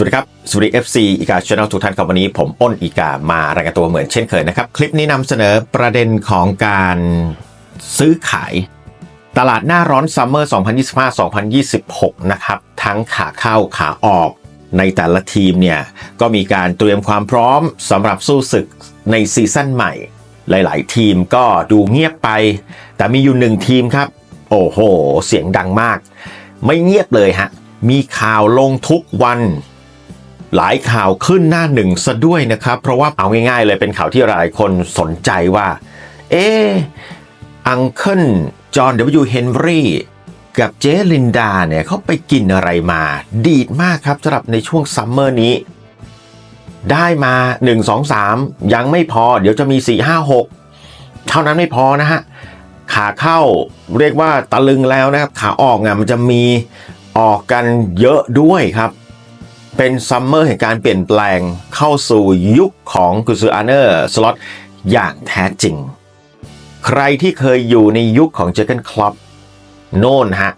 วัสดีครับ สวัสดี FC อีกาช n แนลทุกท่านครับวันนี้ผมอ้นอีกามารายงานตัวเหมือนเช่นเคยนะครับ คลิปนี้นำเสนอประเด็นของการซื้อขาย ตลาดหน้าร้อนซัมเมอร์ 2025-2026 นะครับ ทั้งขาเข้าขาออกในแต่ละทีมเนี่ย ก็มีการเตรียมความพร้อมสำหรับสู้ศึกในซีซั่นใหม่ หลาย ๆ ทีมก็ดูเงียบไป แต่มีอยู่หนึ่งทีมครับ โอ้โห เสียงดังมาก ไม่เงียบเลยฮะมีข่าวลงทุกวัน หลายข่าวขึ้นหน้าหนึ่งซะด้วยนะครับ เพราะว่าเอาง่ายๆเลยเป็นข่าวที่หลายคนสนใจว่า เอ๊ะอังเคิลจอห์น W. เฮนรี่กับเจลินดาเนี่ยเขาไปกินอะไรมา ดีดมากครับสำหรับในช่วงซัมเมอร์นี้ ได้มา 1 2 3 ยังไม่พอเดี๋ยวจะมี 4 5 6 เท่านั้นไม่พอนะฮะ ขาเข้าเรียกว่าตะลึงแล้วนะครับ ขาออกเนี่ยมันจะมีออกกันเยอะด้วยครับ เป็นซัมเมอร์แห่งการเปลี่ยนแปลงเข้าสู่ยุคของกุซืออาร์เนอร์สล็อตอย่างแท้จริง ใครที่เคยอยู่ในยุคของเจอเกนคลับโน่นฮะ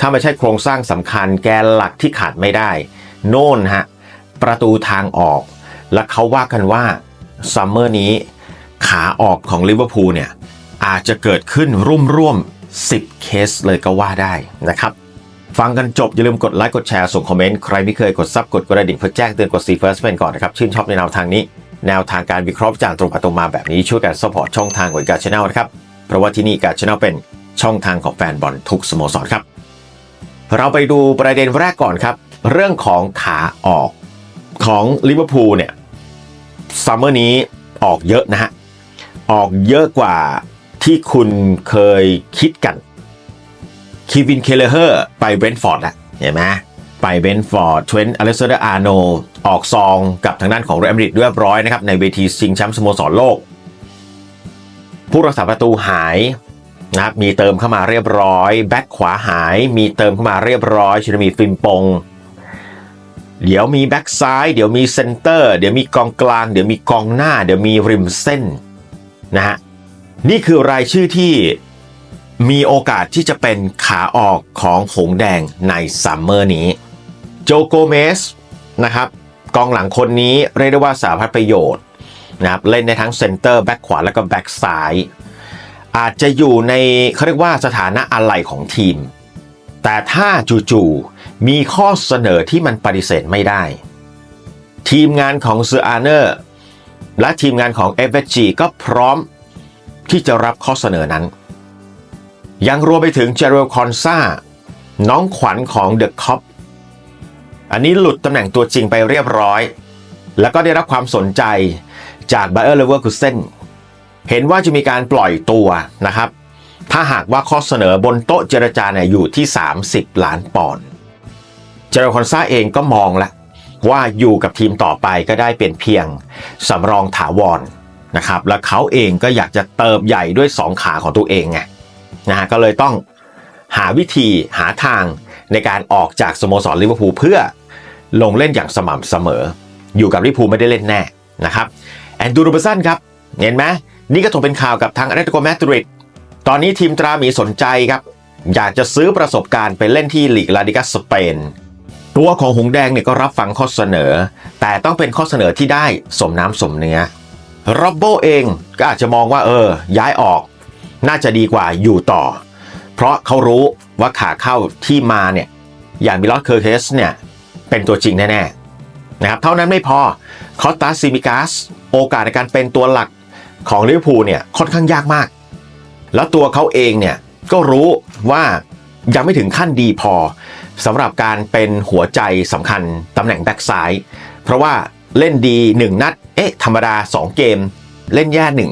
ถ้าไม่ใช่โครงสร้างสำคัญแกนหลักที่ขาดไม่ได้ โน่นฮะ ประตูทางออก และเขาว่ากันว่าซัมเมอร์นี้ ขาออกของลิเวอร์พูลเนี่ย อาจจะเกิดขึ้นร่วมร่วมๆ10 เคสเลยก็ว่าได้นะครับ ฟังกันจบ อย่าลืมกดไลค์กดแชร์ส่งคอมเมนต์ ใครไม่เคยกดซับกดกระดิ่งเพื่อแจ้งเตือนกดซีเฟิร์สเป็นก่อนนะครับ ชื่นชอบในแนวทางนี้ แนวทางการวิเคราะห์จารณ์ตรงไปตรงมาแบบนี้ช่วยกันสปอร์ตช่องทางของการชแนลนะครับ เพราะว่าที่นี่การชแนลเป็นช่องทางของแฟนบอลทุกสโมสรครับ เราไปดูประเด็นแรกก่อนครับ เรื่องของขาออกของลิเวอร์พูลเนี่ยซัมเมอร์นี้ออกเยอะนะฮะออกเยอะกว่าที่คุณเคยคิดกัน คีวินเคเลเฮอร์ไปเบรนท์ฟอร์ดแล้วเห็นไหมไปเบนฟอร์ดเทรนต์อเล็กซานเดอร์อาร์โนออกซองกับทางด้านของเรอัลมาดริดเรียบร้อยนะครับ ในเวทีชิงแชมป์สโมสรโลก ผู้รักษาประตูหายนะครับมีเติมเข้ามาเรียบร้อย แบ็คขวาหาย มีเติมเข้ามาเรียบร้อยชินมีฟิมปง เดี๋ยวมีแบ็คซ้าย เดี๋ยวมีเซนเตอร์ เดี๋ยวมีกองกลาง เดี๋ยวมีกองหน้า เดี๋ยวมีริมเส้นนะฮะนี่คือรายชื่อที่ มีโอกาสที่จะเป็นขาออกของหงแดงในซัมเมอร์นี้โจโกเมสนะครับกองหลังคนนี้เรียกได้ว่าสาพัดประโยชน์นะครับเล่นในทั้งเซนเตอร์แบ็คขวาแล้วก็แบ็คซ้ายอาจจะอยู่ในเขาเรียกว่าสถานะอะไรของทีม แต่ถ้าจู่ๆมีข้อเสนอที่มันปฏิเสธไม่ได้ ทีมงานของเซอร์อาเนอร์และทีมงานของ f อ g ก็พร้อมที่จะรับข้อเสนอนั้น ยังรวมไปถึงเจเรลคอนซาน้องขวัญของเดอะคอปอันนี้หลุดตำแหน่งตัวจริงไปเรียบร้อย แล้วก็ได้รับความสนใจจากไบเออร์เลเวอร์คุเซนเห็นว่าจะมีการปล่อยตัวนะครับ ถ้าหากว่าข้อเสนอบนโต๊ะเจรจาเนี่ยอยู่ที่ 30 ล้านปอนด์เจเรลคอนซาเองก็มองแล้วว่าอยู่กับทีมต่อไปก็ได้เป็นเพียงสำรองถาวรนะครับ แล้วเขาเองก็อยากจะเติบใหญ่ด้วย2ขาของตัวเองไง นะฮะก็เลยต้องหาวิธีหาทางในการออกจากสโมสรลิเวอร์พูลเพื่อลงเล่นอย่างสม่ำเสมอ อยู่กับลิเวอร์พูลไม่ได้เล่นแน่นะครับแอนดูโรเบร์สันครับเห็นไหมนี่ก็ถูกเป็นข่าวกับทางอาร์เตโกมาดริดตอนนี้ทีมตราหมีสนใจครับ อยากจะซื้อประสบการณ์ไปเล่นที่ลีกลาดิกาสเปนตัวของหงแดงเนี่ยก็รับฟังข้อเสนอ แต่ต้องเป็นข้อเสนอที่ได้สมน้ำสมเนื้อโรบโบเองก็อาจจะมองว่าเออ ย้ายออก น่าจะดีกว่าอยู่ต่อ เพราะเขารู้ว่าขาเข้าที่มาเนี่ยอย่างมิลอสเคอร์เทสเนี่ยเป็นตัวจริงแน่ๆนะครับเท่านั้นไม่พอคอสตาซิมิกัสโอกาสในการเป็นตัวหลักของลิเวอร์พูลเนี่ยค่อนข้างยากมาก แล้วตัวเขาเองเนี่ยก็รู้ว่ายังไม่ถึงขั้นดีพอสำหรับการเป็นหัวใจสำคัญตำแหน่งแบ็กซ้าย เพราะว่าเล่นดี 1 นัด เอ๊ะ ธรรมดา 2 เกม เล่นแย่หนึ่ง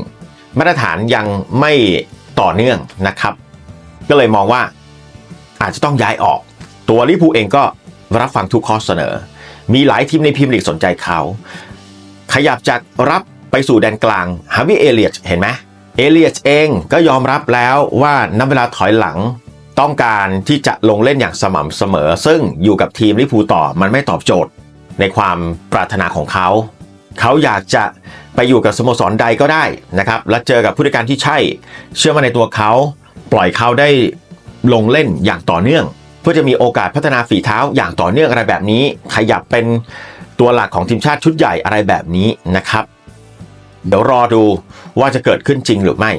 มาตรฐานยังไม่ ต่อเนื่องนะครับ ก็เลยมองว่าอาจจะต้องย้ายออก ตัวลิพูเองก็รับฟังทุกข้อเสนอ มีหลายทีมในพรีเมียร์ลีกสนใจเขา ขยับจากรับไปสู่แดนกลางฮาวิเอเลียตเห็นไหมเอเลียตเองก็ยอมรับแล้วว่านับเวลาถอยหลังต้องการที่จะลงเล่นอย่างสม่ำเสมอ ซึ่งอยู่กับทีมลิพูต่อมันไม่ตอบโจทย์ในความปรารถนาของเขา เขาอยากจะไปอยู่กับสโมสรใดก็ได้นะครับ และเจอกับผู้จัดการที่ใช่ เชื่อมาในตัวเขา ปล่อยเขาได้ลงเล่นอย่างต่อเนื่อง เพื่อจะมีโอกาสพัฒนาฝีเท้าอย่างต่อเนื่องอะไรแบบนี้ ขยับเป็นตัวหลักของทีมชาติชุดใหญ่อะไรแบบนี้นะครับ เดี๋ยวรอดูว่าจะเกิดขึ้นจริงหรือไม่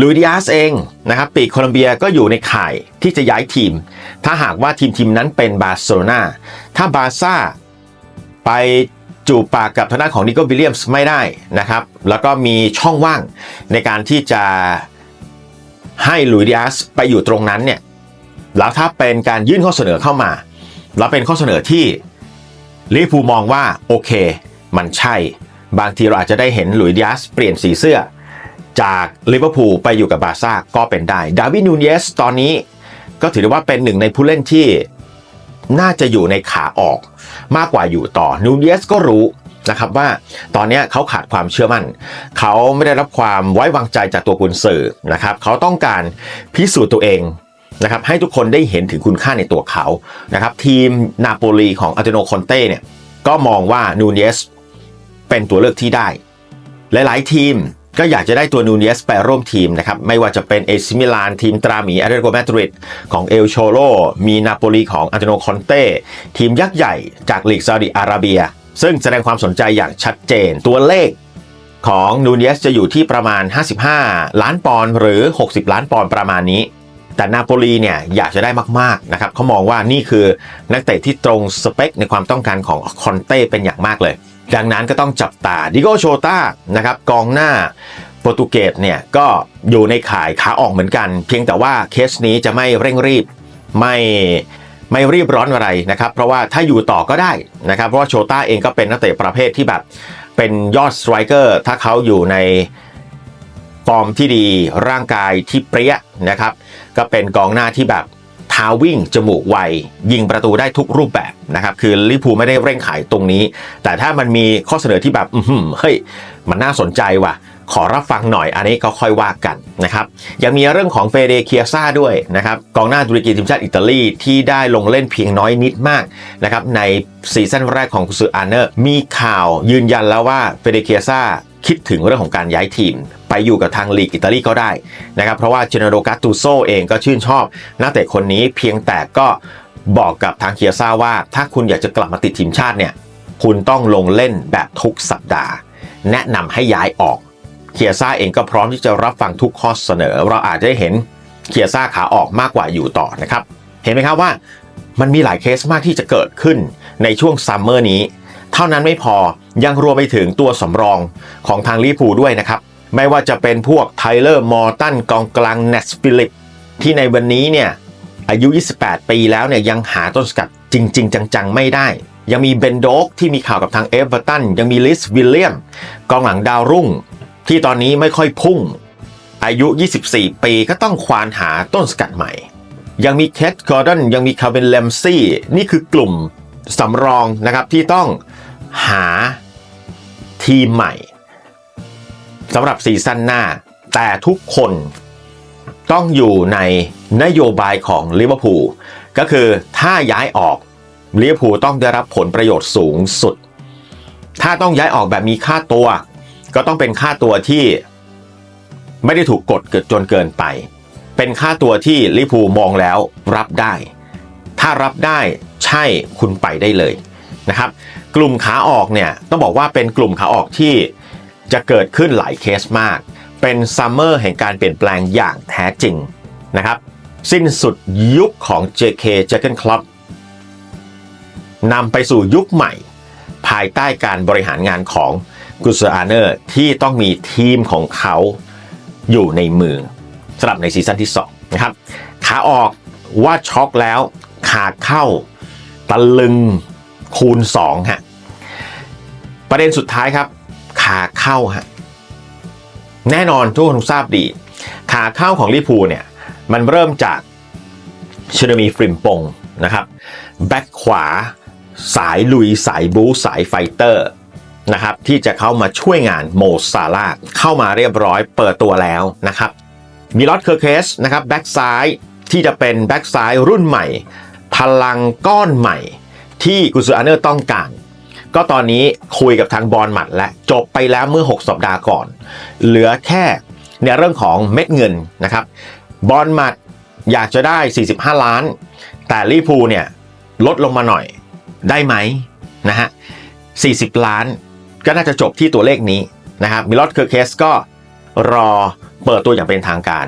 ลุยดิอาสเองนะครับปีกโคลัมเบียก็อยู่ในข่ายที่จะย้ายทีม ถ้าหากว่าทีมทีมนั้นเป็นบาร์เซโลนาถ้าบาร์ซ่าไป จูบปากกับทางด้านของนิโก้วิลเลียมส์ไม่ได้นะครับ แล้วก็มีช่องว่างในการที่จะให้ลุยดิอาสไปอยู่ตรงนั้นเนี่ยแล้วถ้าเป็นการยื่นข้อเสนอเข้ามา แล้วเป็นข้อเสนอที่ลิเวอร์พูลมองว่าโอเค มันใช่ บางทีเราอาจจะได้เห็นหลุยดิอาสเปลี่ยนสีเสื้อ จากลิเวอร์พูลไปอยู่กับบาซ่าก็เป็นได้ดาวิดนูเนสตอนนี้ก็ถือได้ว่าเป็นหนึ่งในผู้เล่นที่ น่าจะอยู่ในขาออกมากกว่าอยู่ต่อนูเนสก็รู้นะครับว่าตอนนี้เขาขาดความเชื่อมั่น เขาไม่ได้รับความไว้วางใจจากตัวกุนซือนะครับ เขาต้องการพิสูจน์ตัวเองนะครับให้ทุกคนได้เห็นถึงคุณค่าในตัวเขานะครับทีมนาโปลีของอัลเตโนคอนเต้เนี่ยก็มองว่านูเนสเป็นตัวเลือกที่ได้ หลาย ๆ ทีม ก็อยากจะได้ตัวนูเนสไปร่วมทีมนะครับ ไม่ว่าจะเป็นเอซิมิลานทีมตราหมีอาร์เรโกแมตริดของเอลโชโลมีนาโปลีของอันโตโนคอนเต้ทีมยักษ์ใหญ่จากลีกซาอุดิอาระเบีย ซึ่งแสดงความสนใจอย่างชัดเจนตัวเลขของนูเนสจะอยู่ที่ประมาณ 55 ล้านปอนด์หรือ 60 ล้านปอนด์ประมาณนี้ แต่นาโปลีเนี่ยอยากจะได้มากๆนะครับเขามองว่านี่คือนักเตะที่ตรงสเปคในความต้องการของคอนเต้เป็นอย่างมากเลย ดังนั้นก็ต้องจับตาดิโกโชตานะครับกองหน้าโปรตุเกสเนี่ยก็อยู่ในข่ายขาออกเหมือนกัน เพียงแต่ว่าเคสนี้จะไม่เร่งรีบไม่ไม่รีบร้อนอะไรนะครับ เพราะว่าถ้าอยู่ต่อก็ได้นะครับ เพราะว่าโชต้าเองก็เป็นนักเตะประเภทที่แบบเป็นยอดสไตรเกอร์ถ้าเขาอยู่ในฟอร์มที่ดีร่างกายที่เปรี้ยนะครับ ก็เป็นกองหน้าที่แบบ เท้าวิ่ง จมูกไว ยิงประตูได้ทุกรูปแบบนะครับ คือลิพูไม่ได้เร่งขายตรงนี้ แต่ถ้ามันมีข้อเสนอที่แบบอือหือเฮ้ย มันน่าสนใจว่ะ ขอรับฟังหน่อยอันนี้ก็ค่อยว่ากันนะครับ ยังมีเรื่องของเฟเดเคียซ่าด้วยนะครับ กองหน้าตุรกีทีมชาติอิตาลีที่ได้ลงเล่นเพียงน้อยนิดมากนะครับในซีซั่นแรกของกุซืออาเนอร์มีข่าวยืนยันแล้วว่าเฟเดเคียซ่า คิดถึงเรื่องของการย้ายทีม ไปอยู่กับทางลีกอิตาลีก็ได้นะครับเพราะว่าเจเนโรกาตูโซเองก็ชื่นชอบนักเตะคนนี้เพียงแต่ก็บอกกับทางเคียซ่าว่า ถ้าคุณอยากจะกลับมาติดทีมชาติเนี่ยคุณต้องลงเล่นแบบทุกสัปดาห์ แนะนำให้ย้ายออกเคียซ่าเองก็พร้อมที่จะรับฟังทุกข้อเสนอ เราอาจจะได้เห็นเคียซ่าขาออกมากกว่าอยู่ต่อนะครับ เห็นไหมครับว่ามันมีหลายเคสมากที่จะเกิดขึ้นในช่วงซัมเมอร์นี้ เท่านั้นไม่พอยังรวมไปถึงตัวสำรองของทางลิพูด้วยนะครับ ไม่ว่าจะเป็นพวกไทเลอร์มอร์ตันกองกลางเนสฟิลิปที่ในวันนี้เนี่ยอายุ 28 ปีแล้วเนี่ยยังหาต้นสกัดจริง ๆ จัง ๆ ไม่ได้ ยังมีเบนโดกที่มีข่าวกับทางเอเวอร์ตันยังมีลิสวิลเลียมกองหลังดาวรุ่ง ที่ตอนนี้ไม่ค่อยพุ่ง อายุ 24 ปีก็ต้องควานหาต้นสกัดใหม่ ยังมีแคทกอร์ดอนยังมีคาร์เวนเลมซี่นี่คือกลุ่มสำรองนะครับที่ต้อง หาทีมใหม่สำหรับซีซั่นหน้า แต่ทุกคนต้องอยู่ในนโยบายของลิเวอร์พูลก็คือถ้าย้ายออกลิเวอร์พูลต้องได้รับผลประโยชน์สูงสุด ถ้าต้องย้ายออกแบบมีค่าตัว ก็ต้องเป็นค่าตัวที่ไม่ได้ถูกกดเกิดจนเกินไป เป็นค่าตัวที่ลิเวอร์พูลมองแล้วรับได้ ถ้ารับได้ใช่คุณไปได้เลยนะครับ กลุ่มขาออกเนี่ยต้องบอกว่าเป็นกลุ่มขาออกที่จะเกิดขึ้นหลายเคสมาก เป็นซัมเมอร์แห่งการเปลี่ยนแปลงอย่างแท้จริงนะครับ สิ้นสุดยุคของ JK j a c k e n Club นำไปสู่ยุคใหม่ ภายใต้การบริหารงานของกุสอาเนอร์ที่ต้องมีทีมของเขาอยู่ในมือสำหรับในซีซั่นที่ 2 นะครับ ขาออกว่าช็อกแล้ว ขาเข้าตะลึง คูณ2ฮะประเด็นสุดท้ายครับ ขาเข้าฮะแน่นอนทุกคนทราบดี ขาเข้าของลิพูเนี่ย มันเริ่มจากเชนมีฟริมปงนะครับแบ็คขวา สายลุยสายบูสายไฟเตอร์นะครับที่จะเข้ามาช่วยงานโมซาลาเข้ามาเรียบร้อยเปิดตัวแล้วนะครับมีลอตเคอร์เคสนะครับแบ็กซ้ายที่จะเป็นแบ็กซ้ายรุ่นใหม่ พลังก้อนใหม่ ที่กุซูอาเนอร์ต้องการ ก็ตอนนี้คุยกับทางบอลหมัดและจบไปแล้วเมื่อ 6 สัปดาห์ก่อน เหลือแค่ในเรื่องของเม็ดเงินนะครับบอลหมัดอยากจะได้ 45 ล้าน แต่ลิพูลเนี่ยลดลงมาหน่อยได้ไหมนะฮะ 40 ล้านก็น่าจะจบที่ตัวเลขนี้นะครับมิลอดเคอร์เคสก็รอเปิดตัวอย่างเป็นทางการ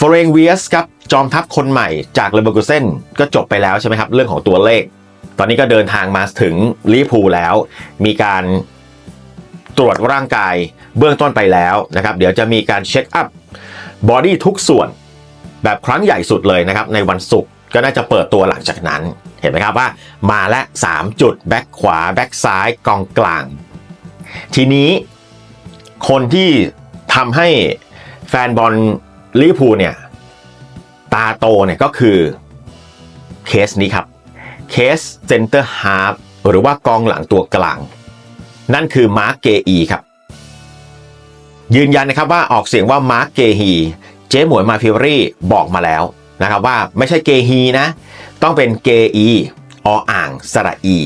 ฟอเรงเวียสครับจอมทัพคนใหม่จากเลเบอร์กูเซนก็จบไปแล้วใช่ไหมครับ เรื่องของตัวเลข ตอนนี้ก็เดินทางมาถึงลิพูแล้ว มีการตรวจร่างกายเบื้องต้นไปแล้วนะครับ เดี๋ยวจะมีการเช็คอัพบอดี้ทุกส่วนแบบครั้งใหญ่สุดเลยนะครับ ในวันศุกร์ก็น่าจะเปิดตัวหลังจากนั้น เห็นไหมครับว่ามาและ 3 จุด แบ็คขวา แบ็คซ้าย กองกลาง ทีนี้คนที่ทำให้แฟนบอลลิเวอร์พูลเนี่ย ตาโตเนี่ยก็คือเคสนี้ครับ เคสเซนเตอร์ฮาร์ฟหรือว่ากองหลังตัวกลาง นั่นคือมาร์กเกอีครับ ยืนยันนะครับว่าออกเสียงว่ามาร์กเกฮีเจ๊หมวยมาฟิรี่บอกมาแล้วนะครับว่าไม่ใช่เกฮีนะ ต้องเป็นเกอีออ่างสระอี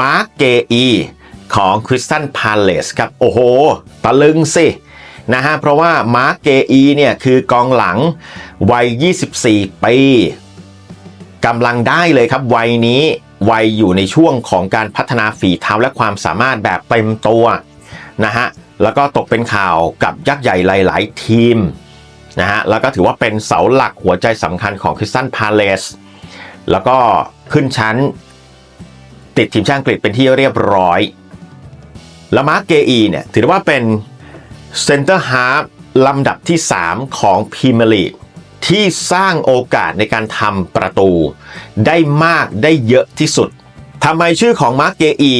มาร์กเกอีของคริสตันพาเลสครับ โอ้โห ตะลึงสินะฮะเพราะว่ามาร์กเกอีเนี่ยคือกองหลังวัย 24 ปี กำลังได้เลยครับ วัยนี้วัยอยู่ในช่วงของการพัฒนาฝีเท้าและความสามารถแบบเต็มตัวนะฮะแล้วก็ตกเป็นข่าวกับยักษ์ใหญ่หลาย ๆ ทีมนะฮะแล้วก็ถือว่าเป็นเสาหลักหัวใจสำคัญของคริสตันพาเลสแล้วก็ขึ้นชั้น ติดทีมชาติอังกฤษเป็นที่เรียบร้อย แล้วมาร์กเกอีเนี่ยถือว่าเป็นเซนเตอร์ฮาร์ฟลำดับที่ 3 ของพรีเมียร์ลีก ที่สร้างโอกาสในการทำประตู ได้มากได้เยอะที่สุดทำไมชื่อของมาร์กเกอี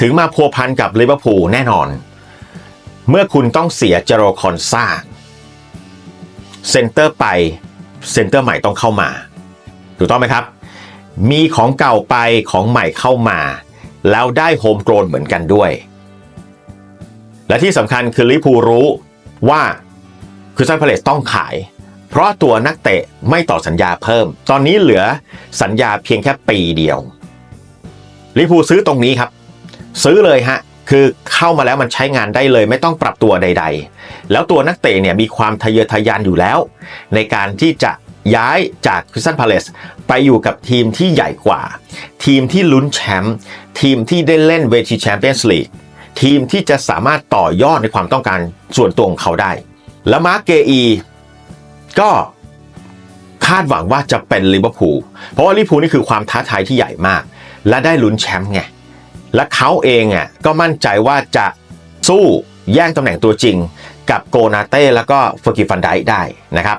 ถึงมาพัวพันกับลิเวอร์พูลแน่นอน เมื่อคุณต้องเสียเจโรคอนซาเซนเตอร์ไป เซนเตอร์ใหม่ต้องเข้ามา ถูกต้องไหมครับ มีของเก่าไปของใหม่เข้ามา แล้วได้โฮมโกรนเหมือนกันด้วย และที่สำคัญคือลิเวอร์พูลรู้ว่าคือซันพาเลสต้องขาย เพราะตัวนักเตะไม่ต่อสัญญาเพิ่ม ตอนนี้เหลือสัญญาเพียงแค่ปีเดียวลิพูซื้อตรงนี้ครับ ซื้อเลยฮะ คือเข้ามาแล้วมันใช้งานได้เลย ไม่ต้องปรับตัวใด ๆ แล้วตัวนักเตะเนี่ยมีความทะเยอทะยานอยู่แล้ว ในการที่จะย้ายจากคริสตันพาเลสไปอยู่กับทีมที่ใหญ่กว่า ทีมที่ลุ้นแชมป์ทีมที่ได้เล่นเวทีแชมเปี้ยนส์ลีกทีมที่จะสามารถต่อยอดในความต้องการส่วนตัวของเขาได้ แล้วมาร์กเกอี ก็คาดหวังว่าจะเป็นลิเวอร์พูลเพราะว่าลิเวอร์พูลนี่คือความท้าทายที่ใหญ่มาก และได้ลุ้นแชมป์ไงและเขาเองอะก็มั่นใจว่าจะสู้แย่งตำแหน่งตัวจริง กับโกนาเต้แล้วก็เฟอร์กิฟันไดได้นะครับ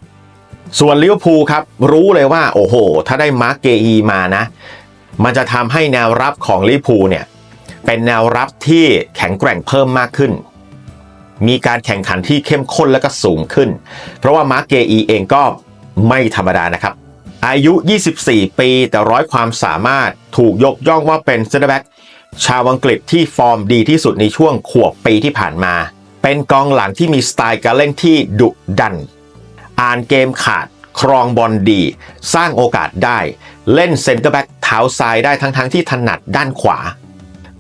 ส่วนลิเวอร์พูลครับรู้เลยว่าโอ้โห ถ้าได้มาร์กเกอีมานะ มันจะทำให้แนวรับของลิเวอร์พูลเนี่ยเป็นแนวรับที่แข็งแกร่งเพิ่มมากขึ้น มีการแข่งขันที่เข้มข้นและก็สูงขึ้น เพราะว่ามาร์กเกอีเองก็ไม่ธรรมดานะครับ อายุ 24 ปีแต่ร้อยความสามารถถูกยกย่องว่าเป็นเซนเตอร์แบ็กชาวอังกฤษที่ฟอร์มดีที่สุดในช่วงขวบปีที่ผ่านมา เป็นกองหลังที่มีสไตล์การเล่นที่ดุดัน อ่านเกมขาด ครองบอลดี สร้างโอกาสได้ เล่นเซนเตอร์แบ็กเท้าซ้ายได้ทั้งๆทที่ถนัดด้านขวา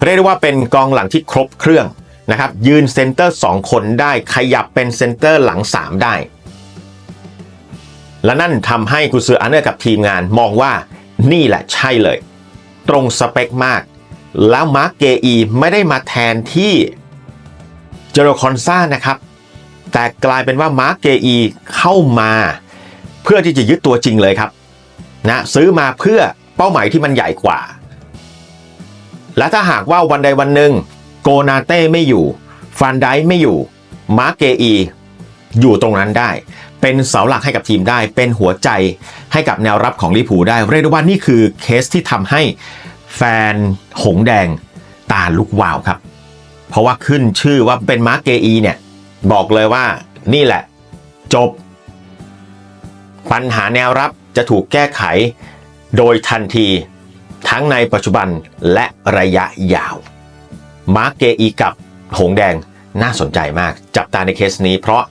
เรียกได้ว่าเป็นกองหลังที่ครบเครื่อง นะครับยืนเซนเตอร์ 2 คนได้ขยับเป็นเซนเตอร์หลัง 3 ได้ และนั่นทำให้กุซืออาเนอร์กับทีมงานมองว่านี่แหละใช่เลย ตรงสเปคมาก แล้วมาร์กเกอีไม่ได้มาแทนที่เจโรคอนซ่านะครับ แต่กลายเป็นว่ามาร์กเกอีเข้ามาเพื่อที่จะยึดตัวจริงเลยครับนะซื้อมาเพื่อเป้าหมายที่มันใหญ่กว่า และถ้าหากว่าวันใดวันหนึ่ง โกนาเต้ไม่อยู่ฟันไดไม่อยู่ มาร์เกอี อยู่ตรงนั้นได้ เป็นเสาหลักให้กับทีมได้ เป็นหัวใจให้กับแนวรับของลิเวอร์พูได้ เรียกได้ว่านี่คือเคสที่ทำให้แฟนหงแดงตาลุกวาวครับ เพราะว่าขึ้นชื่อว่าเป็นมาร์เกอีเนี่ย บอกเลยว่านี่แหละ จบ ปัญหาแนวรับจะถูกแก้ไขโดยทันทีทั้งในปัจจุบันและระยะยาว มาร์กเกอีกับหงแดงน่าสนใจมาก จับตาในเคสนี้เพราะ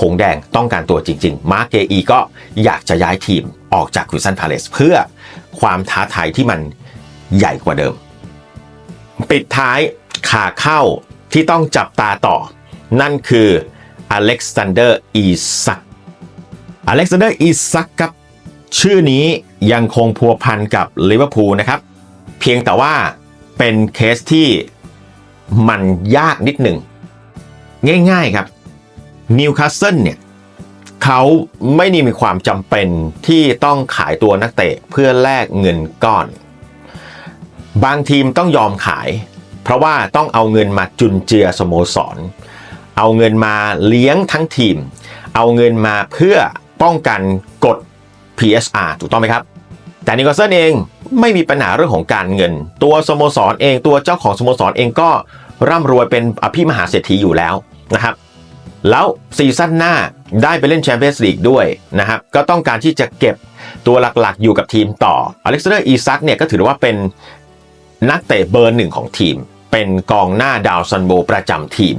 หงแดงต้องการตัวจริง ๆ มาร์กเกอีก็อยากจะย้ายทีมออกจากคริสตันพาเลสเพื่อความท้าทายที่มันใหญ่กว่าเดิม ปิดท้ายขาเข้าที่ต้องจับตาต่อ นั่นคืออเล็กซานเดอร์อีซักอเล็กซานเดอร์อีซักครับชื่อนี้ยังคงพัวพันกับลิเวอร์พูลนะครับ เพียงแต่ว่าเป็นเคสที่ มันยากนิดหนึ่ง ง่ายๆครับนิวคาสเซิลเนี่ยเขาไม่ได้มีความจำเป็นที่ต้องขายตัวนักเตะเพื่อแลกเงินก้อน บางทีมต้องยอมขาย เพราะว่าต้องเอาเงินมาจุนเจือสโมสร เอาเงินมาเลี้ยงทั้งทีม เอาเงินมาเพื่อป้องกันกฎ PSR ถูกต้องไหมครับ แต่นิโคลสันเองไม่มีปัญหาเรื่องของการเงิน ตัวสโมสรเองตัวเจ้าของสโมสรเองก็ร่ำรวยเป็นอภิมหาเศรษฐีอยู่แล้วนะครับแล้วซีซั่นหน้าได้ไปเล่นแชมเปี้ยนส์ลีกด้วยนะครับก็ต้องการที่จะเก็บตัวหลักๆ อยู่กับทีมต่ออเล็กซานเดอร์อีซักเนี่ยก็ถือว่าเป็นนักเตะเบอร์หนึ่งของทีม เป็นกองหน้าดาวซันโบประจำทีม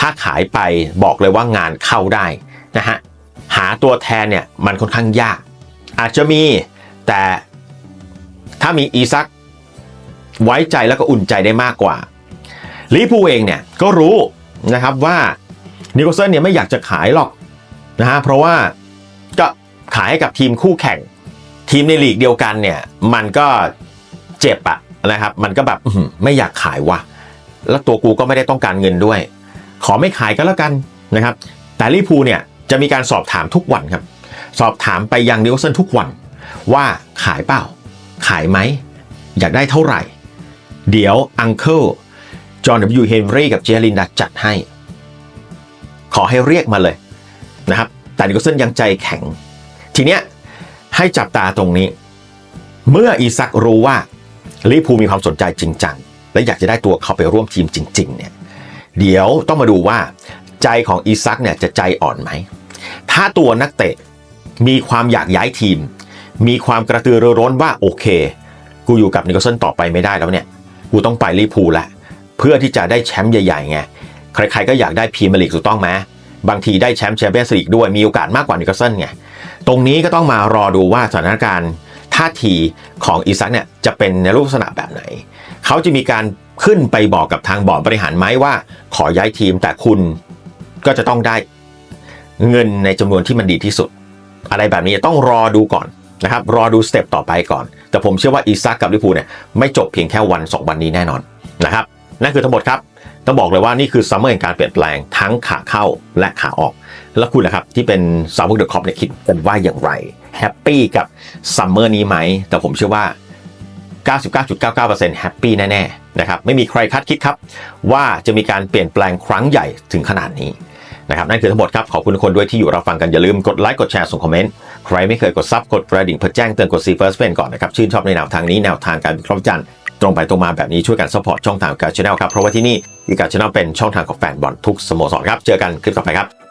ถ้าขายไปบอกเลยว่างานเข้าได้นะฮะหาตัวแทนเนี่ยมันค่อนข้างยาก อาจจะมี แต่ถ้ามีอีซักไว้ใจแล้วก็อุ่นใจได้มากกว่าลิพูเองเนี่ยก็รู้นะครับว่านิโคลสันเนี่ยไม่อยากจะขายหรอกนะฮะเพราะว่าก็ขายให้กับทีมคู่แข่ง ทีมในลีกเดียวกันเนี่ยมันก็เจ็บอะนะครับมันก็แบบไม่อยากขายว่ะแล้วตัวกูก็ไม่ได้ต้องการเงินด้วย ขอไม่ขายก็แล้วกันนะครับแต่ลิพูเนี่ยจะมีการสอบถามทุกวันครับ สอบถามไปยังนิโคลสันทุกวัน ว่าขายเปล่า ขายไหม อยากได้เท่าไหร่ เดี๋ยวอังเคิลจอห์น W. เฮนรี่กับเจลินดาจัดให้ ขอให้เรียกมาเลยนะครับ แต่นิโคลสันยังใจแข็ง ทีเนี้ยให้จับตาตรงนี้ เมื่ออีซักรู้ว่าลิพูมีความสนใจจริงจัง และอยากจะได้ตัวเขาไปร่วมทีมจริง ๆ เนี่ย เดี๋ยวต้องมาดูว่า ใจของอีซักเนี่ยจะใจอ่อนไหม ถ้าตัวนักเตะมีความอยากย้ายทีม มีความกระตือรือร้นว่าโอเค กูอยู่กับนิโคลสันต่อไปไม่ได้แล้วเนี่ย กูต้องไปลิเวอร์พูลละเพื่อที่จะได้แชมป์ใหญ่ๆไงใครๆก็อยากได้พรีเมียร์ลีกถูกต้องไหมบางทีได้แชมป์แชมเปี้ยนส์ลีกด้วยมีโอกาสมากกว่านิโคลสันไงตรงนี้ก็ต้องมารอดูว่าสถานการณ์ท่าทีของอีซักเนี่ยจะเป็นในรูปลักษณะแบบไหน เขาจะมีการขึ้นไปบอกกับทางบอร์ดบริหารไหมว่า ขอย้ายทีมแต่คุณก็จะต้องได้เงินในจำนวนที่มันดีที่สุด อะไรแบบนี้ต้องรอดูก่อน นะครับรอดูสเต็ปต่อไปก่อน แต่ผมเชื่อว่าอีซักกับลิพูเนี่ยไม่จบเพียงแค่วัน 2 วันนี้แน่นอนนะครับนั่นคือทั้งหมดครับต้องบอกเลยว่านี่คือซัมเมอร์แห่งการเปลี่ยนแปลงทั้งขาเข้าและขาออก แล้วคุณล่ะครับที่เป็นสาวกเดอะคอปเนี่ยคิดกันว่าอย่างไรแฮปปี้กับซัมเมอร์นี้ไหม แต่ผมเชื่อว่า 99.99%แฮปปี้แน่ๆนะครับไม่มีใครคาดคิดครับ ว่าจะมีการเปลี่ยนแปลงครั้งใหญ่ถึงขนาดนี้นะครับนั่นคือทั้งหมดครับ ขอบคุณทุกคนด้วยที่อยู่รับฟังกันอย่าลืมกดไลค์กดแชร์ส่งคอมเมนต์ ใครไม่เคยกดซับกดกระดิ่งเพื่อแจ้งเตือนกดซีเฟิร์สเป็นก่อนนะครับ ชื่นชอบในแนวทางนี้แนวทางการวิเคราะห์วิจารณ์ตรงไปตรงมาแบบนี้ช่วยกันซัพพอร์ตช่องทางการชแนลครับ เพราะว่าที่นี่อีการชแนลเป็นช่องทางของแฟนบอลทุกสโมสรครับ เจอกันคลิปต่อไปครับ